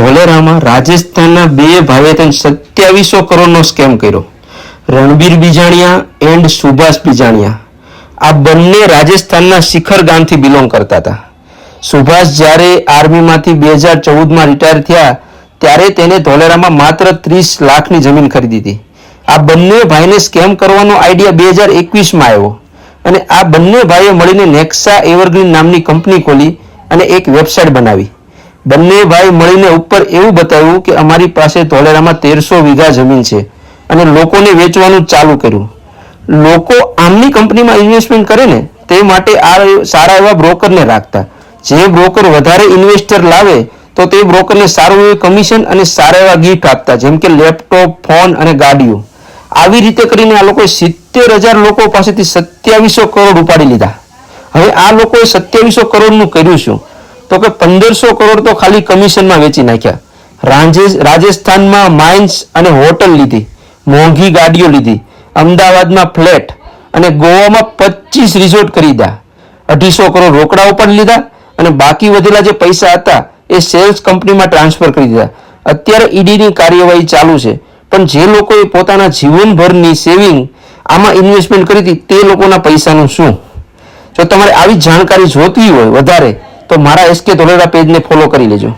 ધોલેરામાં રાજસ્થાનના બે ભાઈએ તેને સત્યાવીસો કરોડનો સ્કેમ કર્યો. રણબીર બીજાણિયા એન્ડ સુભાષ બીજાણિયા. આ બંને રાજસ્થાનના શિખર ગામથી બિલોંગ કરતા હતા. સુભાષ જ્યારે આર્મીમાંથી બે હજાર ચૌદમાં રિટાયર થયા, ત્યારે તેને ધોલેરામાં માત્ર ત્રીસ લાખની જમીન ખરીદી હતી. આ બંને ભાઈને સ્કેમ કરવાનો આઈડિયા બે હજાર એકવીસમાં આવ્યો અને આ બંને ભાઈએ મળીને નેક્સા એવરગ્રીન નામની કંપની ખોલી અને એક વેબસાઇટ બનાવી. બંને ભાઈ મળીને ઉપર એવું બતાવ્યું કે અમારી પાસે ધોલેરામાં તેરસો વીઘા જમીન છે અને લોકોને વેચવાનું ચાલુ કર્યું. લોકો આમની કંપનીમાં ઇન્વેસ્ટમેન્ટ કરે ને તે માટે આ સારા એવા બ્રોકરને રાખતા. જે બ્રોકર વધારે ઇન્વેસ્ટર લાવે તો તે બ્રોકરને સારું એવું કમિશન અને સારા એવા ગિફ્ટ આપતા, જેમ કે લેપટોપ ફોન અને ગાડીઓ. આવી રીતે કરીને આ લોકોએ સિત્તેર હજાર લોકો પાસેથી સત્યાવીસો કરોડ ઉપાડી લીધા. હવે આ લોકોએ સત્યાવીસો કરોડનું કર્યું શું? તો કે પંદરસો કરોડ તો ખાલી કમિશનમાં વેચી નાખ્યા. રાજસ્થાનમાં માઇન્સ અને હોટલ લીધી, મોંઘી ગાડીઓ લીધી, અમદાવાદમાં ફ્લેટ અને ગોવામાં પચીસ રિઝોર્ટ કરી દીધા. અઢીસો કરોડ રોકડા પણ લીધા અને બાકી વધેલા જે પૈસા હતા એ સેલ્સ કંપનીમાં ટ્રાન્સફર કરી દીધા. અત્યારે ઈડીની કાર્યવાહી ચાલુ છે. પણ જે લોકોએ પોતાના જીવનભરની સેવિંગ આમાં ઇન્વેસ્ટમેન્ટ કરી હતી તે લોકોના પૈસાનું શું? જો તમારે આવી જાણકારી જોતી હોય વધારે તો મારા એસકે ધોલેરા પેજને ફોલો કરી લેજો.